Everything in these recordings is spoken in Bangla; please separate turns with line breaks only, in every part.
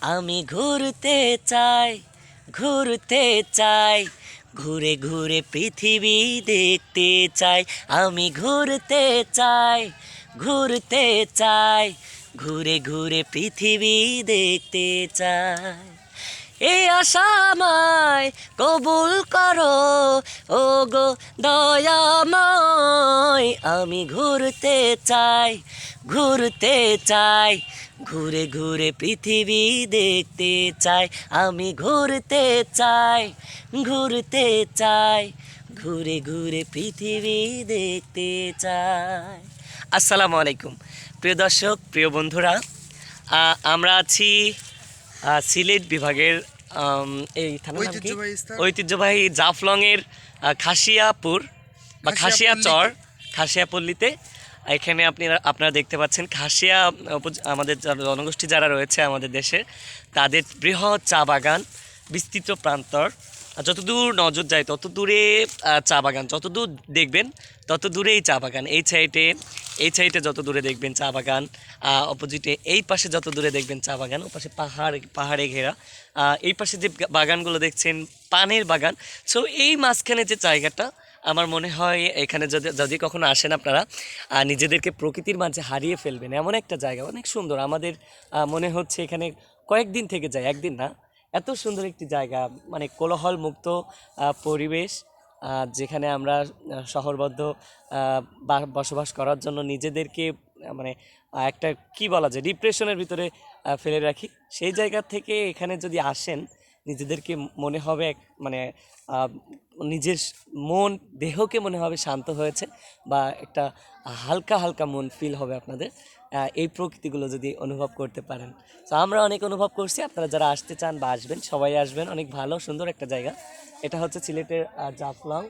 আমি ঘুরতে চাই ঘুরতে চাই, ঘুরে ঘুরে পৃথিবী দেখতে চাই। আমি ঘুরতে চাই ঘুরতে চাই, ঘুরে ঘুরে পৃথিবী দেখতে চাই। এই আশামায় কবুল করো। ও গো দয়াময় আমি ঘুরতে চাই ঘুরতে চাই, ঘুরে ঘুরে পৃথিবী দেখতে চাই, আমি ঘুরতে চাই ঘুরতে চাই, ঘুরে ঘুরে পৃথিবী দেখতে চাই। আসসালামু আলাইকুম। প্রিয় দর্শক, প্রিয় বন্ধুরা আমরা আছি সিলেট বিভাগের এই থানার নাম কি?
ঐতিহ্যবাহী
জাফলংয়ের খাসিয়াপুর বা খাসিয়া চর খাসিয়াপল্লীতে। এখানে আপনি আপনারা দেখতে পাচ্ছেন খাসিয়া আমাদের জনগোষ্ঠী যারা রয়েছে আমাদের দেশে তাদের বৃহৎ চা বাগান বিস্তৃত প্রান্তর যতদূর নজর যায় তত দূরে চা বাগান। যতদূর দেখবেন তত দূরেই চা বাগান। এই সাইডে এই সাইডে যত দূরে দেখবেন চা বাগান অপোজিটে, এই পাশে যত দূরে দেখবেন চা বাগান ও পাশে পাহাড়, পাহাড়ে ঘেরা। এই পাশে যে বাগানগুলো দেখছেন, পানের বাগান। সো এই মাঝখানে যে জায়গাটা, আমার মনে হয় এখানে যদি যদি কখনো আসেন আপনারা নিজেদেরকে প্রকৃতির মাঝে হারিয়ে ফেলবেন। এমন একটা জায়গা, অনেক সুন্দর। আমাদের মনে হচ্ছে এখানে কয়েকদিন থেকে যায়, একদিন না এত সুন্দর একটি জায়গা মানে কোলাহল মুক্ত পরিবেশ যেখানে আমরা শহরবদ্ধ বসবাস করার জন্য নিজেদেরকে মানে একটা কি বলা যায় ডিপ্রেশনের ভিতরে ফেলে রাখি। সেই জায়গা থেকে এখানে যদি আসেন নিজেদেরকে মনে হবে এক মানে নিজের মন, দেহকে মনে হবে শান্ত হয়েছে বা একটা হালকা হালকা মন ফিল হবে আপনাদের এই প্রকৃতিগুলো যদি অনুভব করতে পারেন। তো আমরা অনেক অনুভব করছি, আপনারা যারা আসতে চান বা আসবেন, সবাই আসবেন, অনেক ভালো, সুন্দর একটা জায়গা। এটা হচ্ছে সিলেটের জাফলং।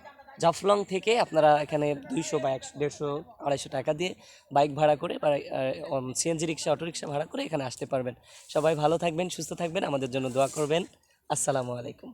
জাফলং থেকে আপনারা এখানে দুইশো বা একশো, দেড়শো, আড়াইশো টাকা দিয়ে বাইক ভাড়া করে বা সিএনজি রিক্সা, অটো রিক্সা ভাড়া করে এখানে আসতে পারবেন। সবাই ভালো থাকবেন, সুস্থ থাকবেন, আমাদের জন্য দোয়া করবেন। আসসালামু আলাইকুম।